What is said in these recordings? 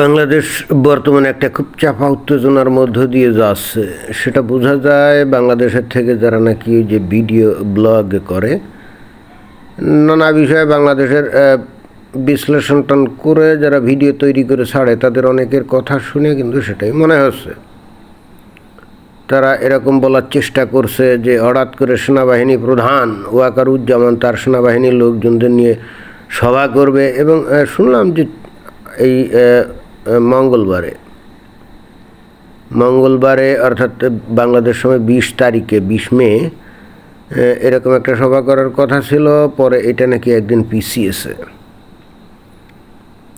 বাংলাদেশ বর্তমানে একটা খুব চাপা, উত্তেজনার মধ্য দিয়ে যাচ্ছে। সেটা বোঝা যায় বাংলাদেশের থেকে যারা নাকি যে ভিডিও, ব্লগ করে। নানা বিষয়ে বাংলাদেশের বিশ্লেষণ টান করে যারা ভিডিও তৈরি করে ছাড়ে, তাদের অনেকের কথা শুনে কিন্তু সেটাই মনে হচ্ছে। তারা এরকম বলার চেষ্টা করছে যে হঠাৎ করে সেনাবাহিনী প্রধান ওয়াকারুজ্জামান, তার সেনাবাহিনীর লোকজনদের নিয়ে সভা করবে এবং শুনলাম যে এই মঙ্গলবারে। মঙ্গলবারে অর্থাৎ বাংলাদেশ সময় বিশ তারিখে, বিশ মে এরকম একটা সভা করার কথা ছিল, পরে এটা নাকি একদিন পিছিয়েছে।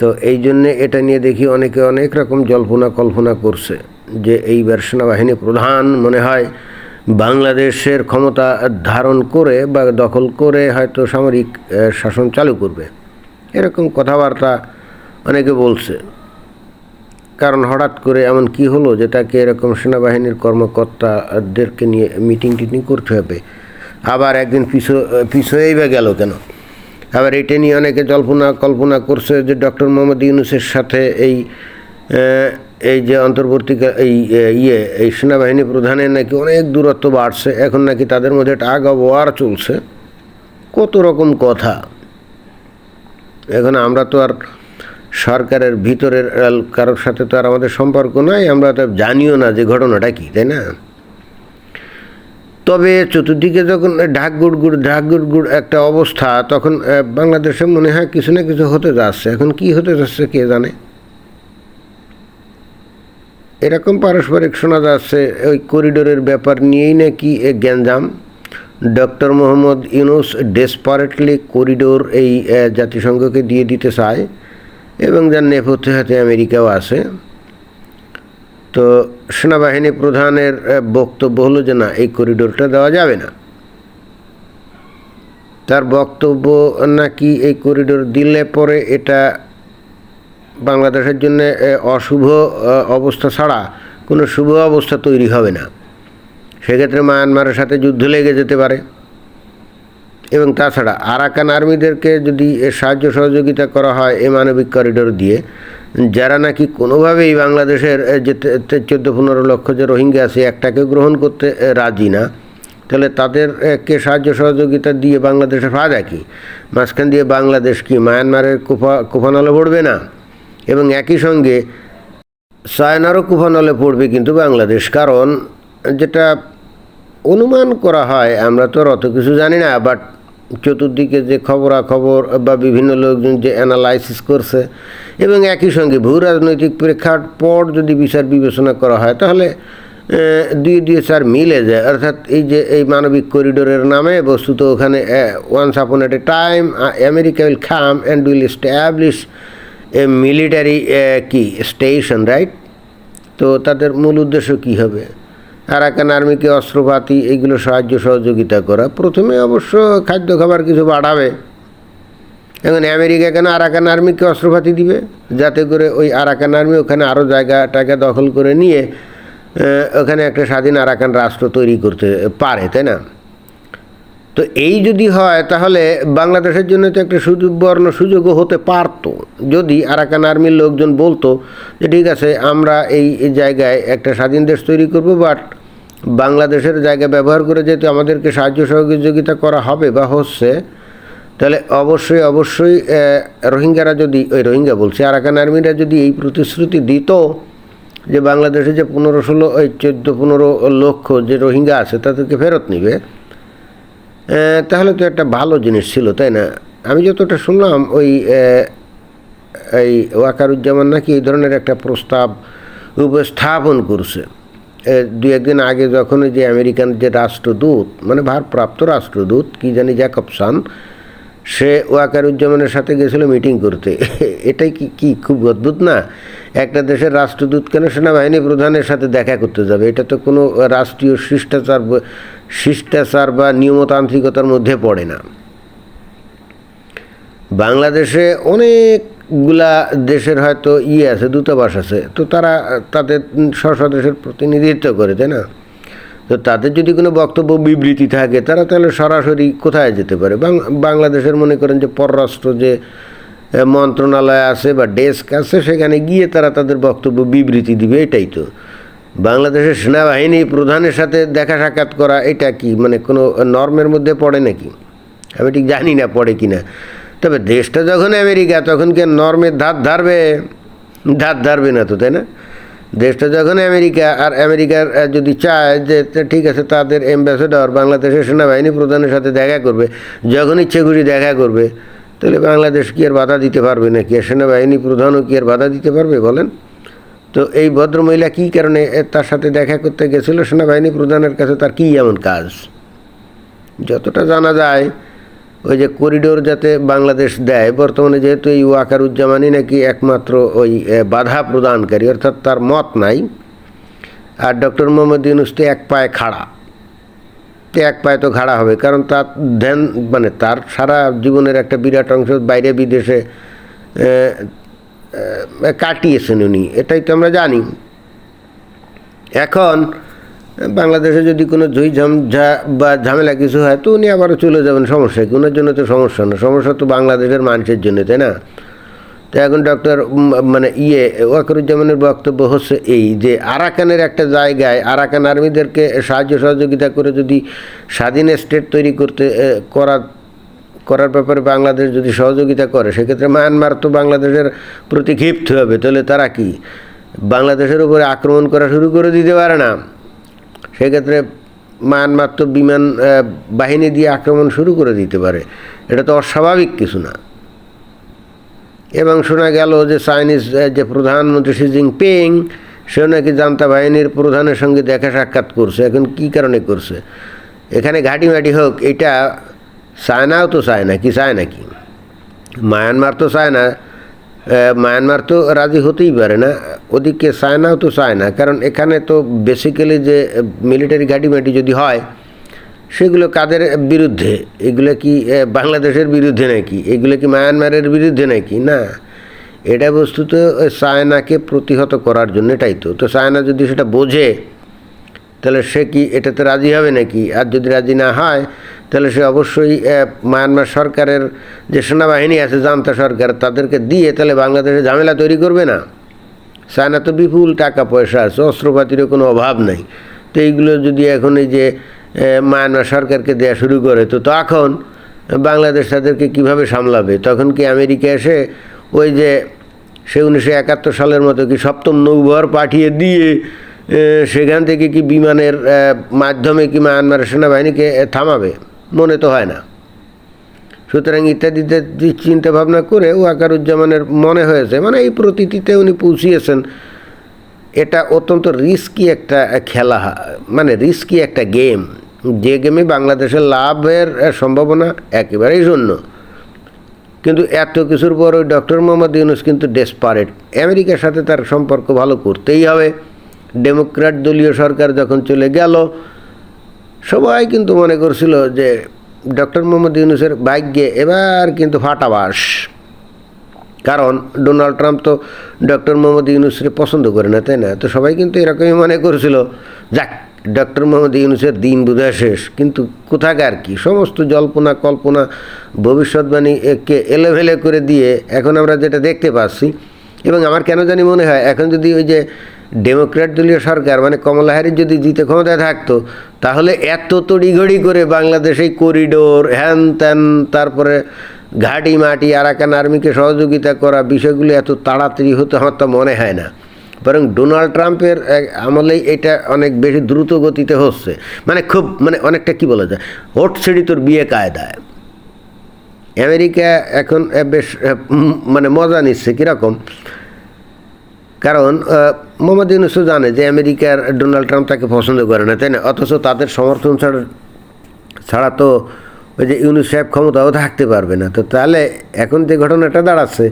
তো এই জন্যে এটা নিয়ে দেখি অনেকে অনেক রকম জল্পনা কল্পনা করছে, যে এইবার সেনাবাহিনী প্রধান মনে হয় বাংলাদেশের ক্ষমতা ধারণ করে বা দখল করে হয়তো সামরিক শাসন চালু করবে। এরকম কথাবার্তা অনেকে বলছে। কারণ হঠাৎ করে এমন কি হলো যে তাকে এরকম সেনাবাহিনীর কর্মকর্তাদেরকে নিয়ে মিটিং টিটিং করতে হবে? আবার একদিন পিছু, পিছুয়েই বা গেল কেন? আবার এটা নিয়ে অনেকে জল্পনা, কল্পনা করছে যে ডক্টর মোহাম্মদ ইউনুসের সাথে এই এই যে অন্তর্বর্তীকা, এই ইয়ে এই সেনাবাহিনী প্রধানের নাকি অনেক দূরত্ব বাড়ছে, এখন নাকি তাদের মধ্যে একটা আগা ওয়ার চলছে। কত রকম কথা। এখন আমরা তো আর সরকারের ভিতরের কারোর সাথে তো আর আমাদের সম্পর্ক নাই, আমরা তো জানিও না যে ঘটনাটা কী, তাই না? তবে চতুর্দিকে যখন ঢাক গুড় গুড়, ঢাক গুড় গুড় একটা অবস্থা, তখন বাংলাদেশে মনে হয় কিছু না কিছু হতে যাচ্ছে। এখন কি হতে যাচ্ছে কে জানে? এরকম পারস্পরিক শোনা যাচ্ছে, ওই করিডোরের ব্যাপার নিয়েই নাকি গ্যাঞ্জাম। Doctor Mohammad Yunus desperately corridor এই জাতিসংঘকে দিয়ে দিতে চায়। এবং যার নেপথ্যে হাতে আমেরিকাও আছে। তো সেনাবাহিনী প্রধানের বক্তব্য হলো যে, না, এই করিডোরটা দেওয়া যাবে না। তার বক্তব্য নাকি এই করিডোর দিলে পরে এটা বাংলাদেশের জন্য অশুভ অবস্থা ছাড়া কোনো শুভ অবস্থা তৈরি হবে না। সেক্ষেত্রে মায়ানমারের সাথে যুদ্ধ লেগে যেতে পারে। এবং তাছাড়া আরাকান আর্মিদেরকে যদি এ সাহায্য সহযোগিতা করা হয় এই মানবিক করিডোর দিয়ে যারা নাকি কোনোভাবেই বাংলাদেশের এ, যে চোদ্দ পনেরো লক্ষ যে রোহিঙ্গা আছে একটাকে গ্রহণ করতে রাজি না তাহলে তাদেরকে সাহায্য সহযোগিতা দিয়ে বাংলাদেশে ফায়দা কি মাঝখান দিয়ে বাংলাদেশ কি মায়ানমারের কুফা কুফানলে পড়বে না? এবং একই সঙ্গে চায়নারও কুফানলে পড়বে কিন্তু বাংলাদেশ কারণ যেটা অনুমান করা হয় আমরা তো অত কিছু জানি না বাট চতুর্দিকে যে খবরাখবর বা বিভিন্ন লোকজন যে অ্যানালাইসিস করছে এবং একই সঙ্গে ভূ রাজনৈতিক প্রেক্ষার পর যদি বিচার বিবেচনা করা হয়, তাহলে দুই দুই, চার মিলে যায়। অর্থাৎ এই যে এই মানবিক করিডোরের নামে বস্তুত ওখানে once upon at a time America will খাম and will establish a military কি স্টেশন রাইট তো তাদের মূল উদ্দেশ্য কী হবে? আরাকান আর্মিকে অস্ত্রপাতি, এগুলো সাহায্য সহযোগিতা করা। প্রথমে অবশ্য খাদ্য খাবার কিছু বাড়াবে। এখন আমেরিকা কেন আরাকান আর্মিকে অস্ত্রপাতি দিবে? যাতে করে ওই আরাকান আর্মি ওখানে আরও জায়গা টাকা দখল করে নিয়ে ওখানে একটা স্বাধীন আরাকান রাষ্ট্র তৈরি করতে পারে, তাই না? তো এই যদি হয়, তাহলে বাংলাদেশের জন্য তো একটা সুবর্ণ সুযোগও হতে পারতো। যদি আরাকান আর্মির লোকজন বলতো যে, ঠিক আছে, আমরা এই এই জায়গায় একটা স্বাধীন দেশ তৈরি করব বাট বাংলাদেশের জায়গা ব্যবহার করে যেহেতু আমাদেরকে সাহায্য সহযোগিতা করা হবে বা হচ্ছে, তাহলে অবশ্যই অবশ্যই রোহিঙ্গারা যদি, ওই রোহিঙ্গা বলছে, আরাকান আর্মিরা যদি এই প্রতিশ্রুতি দিত যে বাংলাদেশে যে পনেরো ষোলো, ওই চোদ্দ পনেরো লক্ষ যে রোহিঙ্গা আছে তাদেরকে ফেরত নিবে তাহলে তো একটা ভালো জিনিস ছিল, তাই না? আমি যতটা শুনলাম, ওই এই ওয়াকারুজ্জামান নাকি এই ধরনের একটা প্রস্তাব উপস্থাপন করছে। দু একদিন আগে যখন যে আমেরিকান যে রাষ্ট্রদূত মানে ভারপ্রাপ্ত রাষ্ট্রদূত, কি জানি জ্যাকবসান, সে ওয়াকারুজ্জামানের সাথে গেছিল মিটিং করতে। এটাই কি কি খুব অদ্ভুত না? একটা দেশের রাষ্ট্রদূত কেন সেনাবাহিনী প্রধানের সাথে দেখা করতে যাবে? এটা তো কোনো রাষ্ট্রীয় শিষ্টাচার শিষ্টাচার বা নিয়মতান্ত্রিকতার মধ্যে পড়ে না। বাংলাদেশে অনেকগুলা দেশের হয়তো ইয়ে আছে, দূতাবাস আছে, তো তারা তাদের স্ব দেশের প্রতিনিধিত্ব করে, তাই না? তো তাদের যদি কোনো বক্তব্য বিবৃতি থাকে, তারা তাহলে সরাসরি কোথায় যেতে পারে? বাংলাদেশের মনে করেন যে পররাষ্ট্র যে মন্ত্রণালয় আছে বা ডেস্ক আছে, সেখানে গিয়ে তারা তাদের বক্তব্য বিবৃতি দিবে, এটাই তো। বাংলাদেশের সেনাবাহিনী প্রধানের সাথে দেখা সাক্ষাৎ করা, এটা কি মানে কোনো নর্মের মধ্যে পড়ে নাকি? আমি ঠিক জানি না পড়ে কি না তবে দেশটা যখন আমেরিকা, তখন কে নর্মের ধার ধারবে? ধার ধারবে না তো, তাই না? দেশটা যখন আমেরিকা, আর আমেরিকার যদি চায় যে ঠিক আছে, তাদের অ্যাম্বাসেডর বাংলাদেশের সেনাবাহিনী প্রধানের সাথে দেখা করবে, যখন ইচ্ছে খুশি দেখা করবে, তাহলে বাংলাদেশ কি আর বাধা দিতে পারবে নাকি? আর সেনাবাহিনী প্রধানও কি আর বাধা দিতে পারবে, বলেন? তো এই ভদ্রমহিলা কী কারণে তার সাথে দেখা করতে গেছিল? সেনাবাহিনী প্রধানের কাছে তার কী এমন কাজ? যতটা জানা যায় ওই যে করিডোর যাতে বাংলাদেশ দেয়, বর্তমানে যেহেতু এই ওয়াকারুজ্জামানই নাকি একমাত্র ওই বাধা প্রদানকারী, অর্থাৎ তার মত নাই, আর ডক্টর মোহাম্মদ ইউনুস তো এক পায়ে খাড়া। তো এক পায়ে তো খাড়া হবে, কারণ তার ধ্যান মানে তার সারা জীবনের একটা বিরাট অংশ বাইরে বিদেশে কাটিয়েছেন উনি, এটাই তো আমরা জানি। এখন বাংলাদেশে যদি কোনো জয়ী ঝাম ঝা বা ঝামেলা কিছু হয়, তো উনি আবারও চলে যাবেন সমস্যা কি ওনার জন্য তো সমস্যা না। সমস্যা তো বাংলাদেশের মানুষের জন্য, তাই না? তো এখন ডক্টর মানে ইয়ে ওয়াকরুজ্জামানের বক্তব্য হচ্ছে এই যে, আরাকানের একটা জায়গায় আরাকান আর্মিদেরকে সাহায্য সহযোগিতা করে যদি স্বাধীন স্টেট তৈরি করতে করা, করার ব্যাপারে বাংলাদেশ যদি সহযোগিতা করে, সেক্ষেত্রে মায়ানমার তো বাংলাদেশের প্রতি ক্ষিপ্ত হবে। তাহলে তারা কি? বাংলাদেশের উপরে আক্রমণ করা শুরু করে দিতে পারে না? সেক্ষেত্রে মায়ানমার বিমান বাহিনী দিয়ে আক্রমণ শুরু করে দিতে পারে। এটা তো অস্বাভাবিক কিছু না। এবং শোনা গেল যে চাইনিজ যে প্রধানমন্ত্রী শি জিনপিং, সেও নাকি জান্তা বাহিনীর প্রধানের সঙ্গে দেখা সাক্ষাৎ করছে। এখন কি কারণে করছে? এখানে ঘাটিমাটি হোক, এটা চায়নাও তো চায় না, কি চায় নাকি? মায়ানমার তো চায় না। মায়ানমার তো রাজি হতেই পারে না। ওদিকে চায়নাও তো চায় না কারণ এখানে তো বেসিক্যালি যে মিলিটারি ঘাটিমাটি যদি হয়, সেগুলো কাদের বিরুদ্ধে? এগুলো কি বাংলাদেশের বিরুদ্ধে নাকি? এগুলো কি মায়ানমারের বিরুদ্ধে নাকি? না। এটা বস্তুত চায়নাকে প্রতিহত করার জন্য এটাই তো। তো চায়না যদি সেটা বোঝে, তাহলে সে কি এটাতে রাজি হবে নাকি? আর যদি রাজি না হয় তাহলে সে অবশ্যই মায়ানমার সরকারের যে সেনাবাহিনী আছে, জান্তা সরকার, তাদেরকে দিয়ে তাহলে বাংলাদেশে ঝামেলা তৈরি করবে না? চায়না তো বিপুল টাকা পয়সা আছে, অস্ত্রপাতিরও কোনো অভাব নাই। তো এইগুলো যদি এখন এই যে মায়ানমার সরকারকে দেওয়া শুরু করে, তো তখন বাংলাদেশ তাদেরকে কীভাবে সামলাবে? তখন কি আমেরিকা এসে ওই যে সে উনিশশো একাত্তর সালের মতো কি সপ্তম নৌবহর পাঠিয়ে দিয়ে সেখান থেকে কি বিমানের মাধ্যমে কি মায়ানমার সেনাবাহিনীকে থামাবে? মনে তো হয় না। সুতরাং ইত্যাদিতে চিন্তা ভাবনা করে ওয়াকারুজ্জামানের মনে হয়েছে মানে এই প্রতীতিতে উনি পৌঁছিয়েছেন, এটা অত্যন্ত রিস্কি একটা খেলা মানে রিস্কি একটা গেম যে গেমে বাংলাদেশের লাভের সম্ভাবনা একেবারেই শূন্য। কিন্তু এত কিছুর পর ওই ডক্টর মোহাম্মদ ইউনুস কিন্তু ডেসপারেট আমেরিকার সাথে তার সম্পর্ক ভালো করতেই হবে। ডেমোক্র্যাট দলীয় সরকার যখন চলে গেল সবাই কিন্তু মনে করছিল যে ডক্টর মোহাম্মদ ইউনুসের ভাগ্যে এবার কিন্তু ফাটাবাস। কারণ ডোনাল্ড ট্রাম্প তো ডক্টর মোহাম্মদ ইউনুসকে পছন্দ করে না, তাই না? তো সবাই কিন্তু এরকমই মনে করছিল, যাক, ডক্টর মোহাম্মদ ইউনুসের দিন বোধহয় শেষ। কিন্তু কোথাকার কি? সমস্ত জল্পনা, কল্পনা, ভবিষ্যৎবাণী একে এলেভেলে করে দিয়ে এখন আমরা যেটা দেখতে পাচ্ছি, এবং আমার কেন জানি মনে হয়, এখন যদি ওই যে ডেমোক্র্যাট দলীয় সরকার মানে কমলা হ্যারিস যদি জিতে ক্ষমতায় থাকতো, তাহলে এত তড়িঘড়ি করে বাংলাদেশ করিডোর, হ্যান ত্যান, তারপরে ঘাটি মাটি, আরাকান আর্মিকে সহযোগিতা করা বিষয়গুলো এত তাড়াতাড়ি হতে আমার তো মনে হয় না। বরং ডোনাল্ড ট্রাম্পের আমলেই এটা অনেক বেশি দ্রুত গতিতে হচ্ছে। মানে খুব মানে অনেকটা কি বলা যায় হোট ছেড়ি তোর বিয়ে কায়দায়। আমেরিকা এখন বেশ মানে মজা নিচ্ছে, কীরকম? কারণ মোহাম্মদ ইউনুসও জানে যে আমেরিকার ডোনাল্ড ট্রাম্প তাকে পছন্দ করে না, তাই না? অথচ তাদের সমর্থন ছাড়া ছাড়া তো ওই যে ইউনুস সাহেব ক্ষমতাও থাকতে পারবে না। তো তাহলে এখন যে ঘটনাটা দাঁড়াচ্ছে,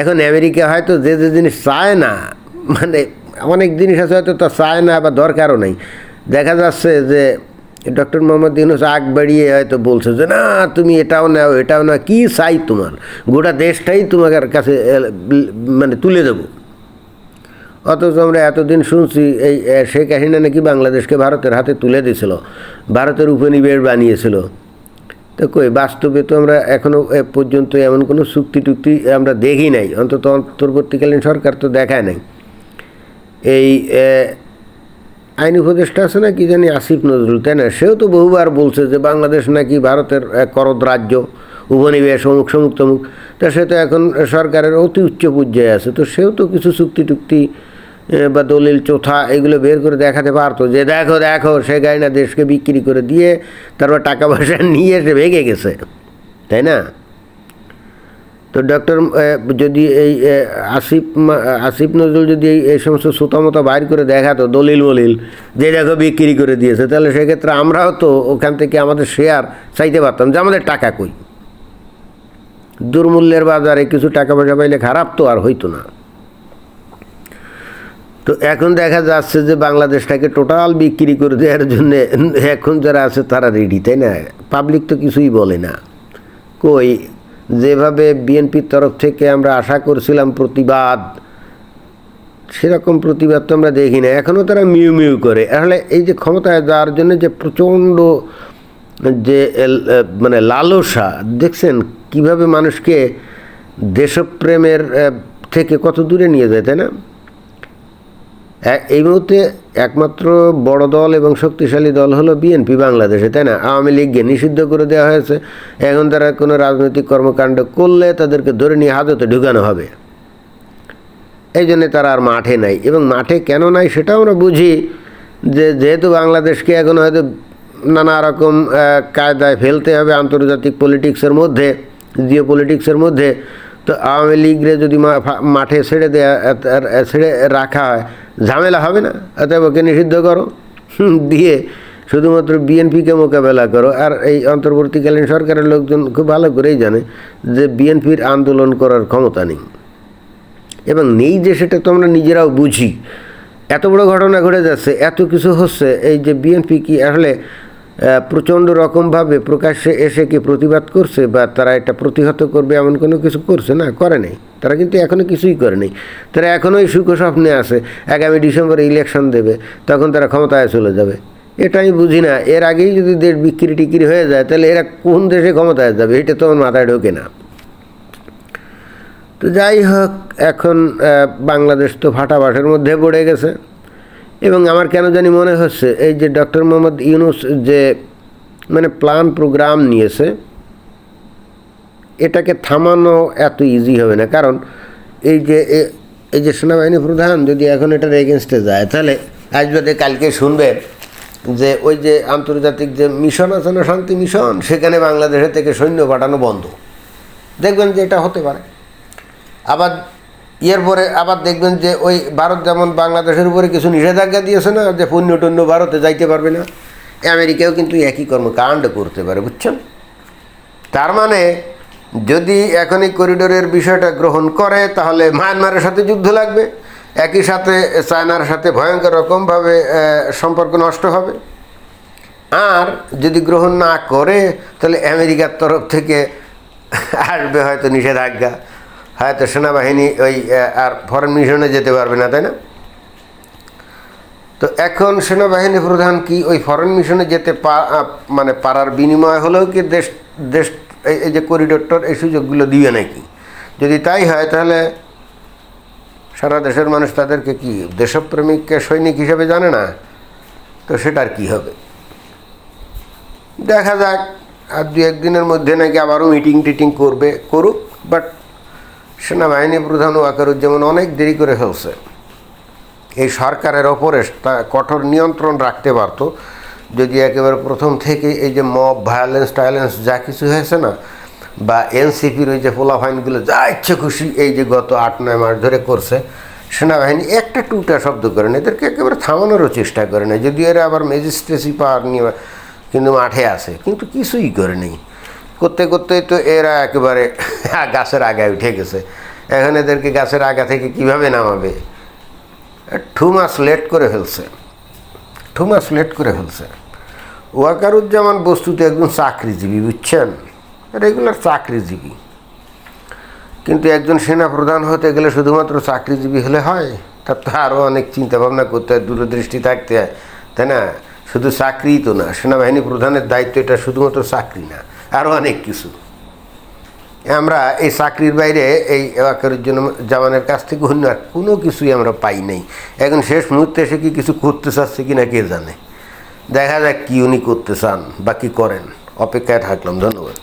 এখন আমেরিকা হয়তো যে যে জিনিস চায় না মানে অনেক জিনিস আছে হয়তো তা চায় না বা দরকারও নেই। দেখা যাচ্ছে যে ডক্টর মোহাম্মদ ইউনুস আগ বাড়িয়ে হয়তো বলছে যে, না, তুমি এটাও নাও, এটাও না কী চাই তোমার? গোটা দেশটাই তোমার কাছে মানে তুলে দেবো। অথচ আমরা এতদিন শুনছি, এই শেখ হাসিনা নাকি বাংলাদেশকে ভারতের হাতে তুলে দিয়েছিল, ভারতের উপনিবেশ বানিয়েছিল। তো কই, বাস্তবে তো আমরা এখনও পর্যন্ত এমন কোনো চুক্তি টুক্তি আমরা দেখি নাই, অন্তত অন্তর্বর্তীকালীন সরকার তো দেখায় নাই। এই আইন উপদেষ্টা আছে না, কি জানি, আসিফ নজরুল, তাই না? সেও তো বহুবার বলছে যে বাংলাদেশ নাকি ভারতের করদ রাজ্য উপনিবেশ, অমুক সমুক তমুক তা সে তো এখন সরকারের অতি উচ্চ পর্যায়ে আছে, তো সেও তো কিছু চুক্তি টুক্তি বা দলিল, চোথা এগুলো বের করে দেখাতে পারতো যে দেখো দেখো, সে গায়না দেশকে বিক্রি করে দিয়ে তারপর টাকা পয়সা নিয়ে সে ভেগে গেছে। তাই না? তো ডক্টর যদি এই আসিফ আসিফ নজরুল যদি এই এই সমস্ত সুতামতা বাইর করে দেখাতো দলিল মলিল, যে দেখো বিক্রি করে দিয়েছে, তাহলে সেক্ষেত্রে আমরাও তো ওখান থেকে আমাদের শেয়ার চাইতে পারতাম যে আমাদের টাকা কই? দুর্মূল্যের বাজারে কিছু টাকা পয়সা পাইলে খারাপ তো আর হইতো না। তো এখন দেখা যাচ্ছে যে বাংলাদেশটাকে টোটাল বিক্রি করে দেওয়ার জন্য এখন যারা আছে তারা রেডি তাই না? পাবলিক তো কিছুই বলে না। কই? যেভাবে বিএনপির তরফ থেকে আমরা আশা করছিলাম প্রতিবাদ, সেরকম প্রতিবাদ তো আমরা দেখি না। এখনও তারা মিউ মিউ করে। আসলে এই যে ক্ষমতায় যাওয়ার জন্য যে প্রচণ্ড যে মানে লালসা, দেখছেন কীভাবে মানুষকে দেশপ্রেমের থেকে কত দূরে নিয়ে যায়, তাই না? এই মুহূর্তে একমাত্র বড় দল এবং শক্তিশালী দল হলো বিএনপি বাংলাদেশে, তাই না? আওয়ামী লীগকে নিষিদ্ধ করে দেওয়া হয়েছে। এখন তারা কোনো রাজনৈতিক কর্মকাণ্ড করলে তাদেরকে ধরে নিয়ে হাজতে ঢুকানো হবে। এই জন্যে তারা আর মাঠে নাই। এবং মাঠে কেন নাই সেটাও আমরা বুঝি যে যেহেতু বাংলাদেশকে এখন হয়তো নানা রকম কায়দায় ফেলতে হবে আন্তর্জাতিক পলিটিক্সের মধ্যে জিও পলিটিক্সের মধ্যে তো আওয়ামী লীগরে যদি মাঠে ছেড়ে দেয়া ছেড়ে রাখা হয়, ঝামেলা হবে না? অতএব ওকে নিষিদ্ধ করো। দিয়ে শুধুমাত্র বিএনপিকে মোকাবেলা করো। আর এই অন্তর্বর্তীকালীন সরকারের লোকজন খুব ভালো করেই জানে যে বিএনপির আন্দোলন করার ক্ষমতা নেই। এবং নেই যে সেটা তো আমরা নিজেরাও বুঝি। এত বড় ঘটনা ঘটে যাচ্ছে, এত কিছু হচ্ছে, এই যে বিএনপি কি আসলে প্রচণ্ড রকমভাবে প্রকাশ্যে এসে কি প্রতিবাদ করছে বা তারা এটা প্রতিহত করবে এমন কোনো কিছু করছে? না, করে নেই। তারা কিন্তু এখনও কিছুই করে নেই। তারা এখনও এই সুখ স্বপ্নে আছে। আগামী ডিসেম্বরে ইলেকশন দেবে, তখন তারা ক্ষমতায় চলে যাবে। এটা আমি বুঝি না। এর আগেই যদি দেশ বিক্রি টিক্রি হয়ে যায়, তাহলে এরা কোন দেশে ক্ষমতায় যাবে? এটা তো মাথায় ঢোকে না। তো যাই হোক, এখন বাংলাদেশ তো ফাটাবাটের মধ্যে পড়ে গেছে। এবং আমার কেন জানি মনে হচ্ছে, এই যে ডক্টর মোহাম্মদ ইউনুস যে মানে প্ল্যান প্রোগ্রাম নিয়েছে, এটাকে থামানো এত ইজি হবে না। কারণ এই যে এই যে সেনাবাহিনী প্রধান যদি এখন এটার এগেনস্টে যায়, তাহলে আজ বাদে কালকে শুনবে যে, ওই যে আন্তর্জাতিক যে মিশন আছে না, শান্তি মিশন সেখানে বাংলাদেশের থেকে সৈন্য পাঠানো বন্ধ। দেখবেন যে এটা হতে পারে। আবার ইয়ের পরে আবার দেখবেন যে ওই ভারত যেমন বাংলাদেশের উপরে কিছু নিষেধাজ্ঞা দিয়েছে না, যে পণ্য টন্য ভারতে যাইতে পারবে না আমেরিকাও কিন্তু একই কর্মকাণ্ড করতে পারে, বুঝছেন? তার মানে যদি এখন এই করিডোরের বিষয়টা গ্রহণ করে, তাহলে মায়ানমারের সাথে যুদ্ধ লাগবে, একই সাথে চায়নার সাথে ভয়ঙ্কর রকমভাবে সম্পর্ক নষ্ট হবে। আর যদি গ্রহণ না করে, তাহলে আমেরিকার তরফ থেকে আসবে হয়তো নিষেধাজ্ঞা। হয়তো সেনাবাহিনী ওই আর ফরেন মিশনে যেতে পারবে না, তাই না? তো এখন সেনাবাহিনী প্রধান কি ওই ফরেন মিশনে যেতে মানে পারার বিনিময় হলেও কি দেশ দেশ, এই- এই যে করিডোরটার এই সুযোগগুলো দিবে নাকি? যদি তাই হয়, তাহলে সারা দেশের মানুষ তাদেরকে কি দেশপ্রেমিককে সৈনিক হিসেবে জানে না? তো সেটার কি হবে? দেখা যাক, আর দু একদিনের মধ্যে নাকি আবারও মিটিং টিটিং করবে, করুক বাট সেনাবাহিনী প্রধান ওয়াকারুজ্জামান অনেক দেরি করে ফেলছে। এই সরকারের ওপরে তা কঠোর নিয়ন্ত্রণ রাখতে পারতো। যদি একেবারে প্রথম থেকে এই যে মব ভায়োলেন্স টায়োলেন্স যা কিছু হয়েছে না, বা এনসিপির ওই যে পোলাফাইনগুলো, যা ইচ্ছে খুশি এই যে গত আট নয় মাস ধরে করছে, সেনাবাহিনী একটা টুটা শব্দ করে না, এদেরকে একেবারে থামানোরও চেষ্টা করে না। যদি এরা আবার ম্যাজিস্ট্রেসি পাওয়ার নিয়ে কিন্তু মাঠে আছে, কিন্তু কিছুই করে নেই। করতে করতেই তো এরা একেবারে গাছের আগায় উঠে গেছে। এখন এদেরকে গাছের আগা থেকে কীভাবে নামাবে? টু মাস লেট করে ফেলছে। টু মাস লেট করে ফেলছে। ওয়াকারুজ্জামান বস্তুতে একজন চাকরিজীবী, বুঝছেন? রেগুলার চাকরিজীবী। কিন্তু একজন সেনা প্রধান হতে গেলে শুধুমাত্র চাকরিজীবী হলে হয়? তার তো আরও অনেক চিন্তা ভাবনা করতে হয়, দূরদৃষ্টি থাকতে হয়, তাই না? শুধু চাকরিই তো না, সেনাবাহিনী প্রধানের দায়িত্ব এটা শুধুমাত্র চাকরি না। আরও অনেক কিছু। আমরা এই চাকরির বাইরে এই জন্য জামানের কাছ থেকে অন্য আর কোনো কিছুই আমরা পাই নাই। এখন শেষ মুহূর্তে এসে কি কিছু করতে চাচ্ছে কি না কে জানে। দেখা যাক কি উনি করতে চান বা কী করেন। অপেক্ষায় থাকলাম, ধন্যবাদ।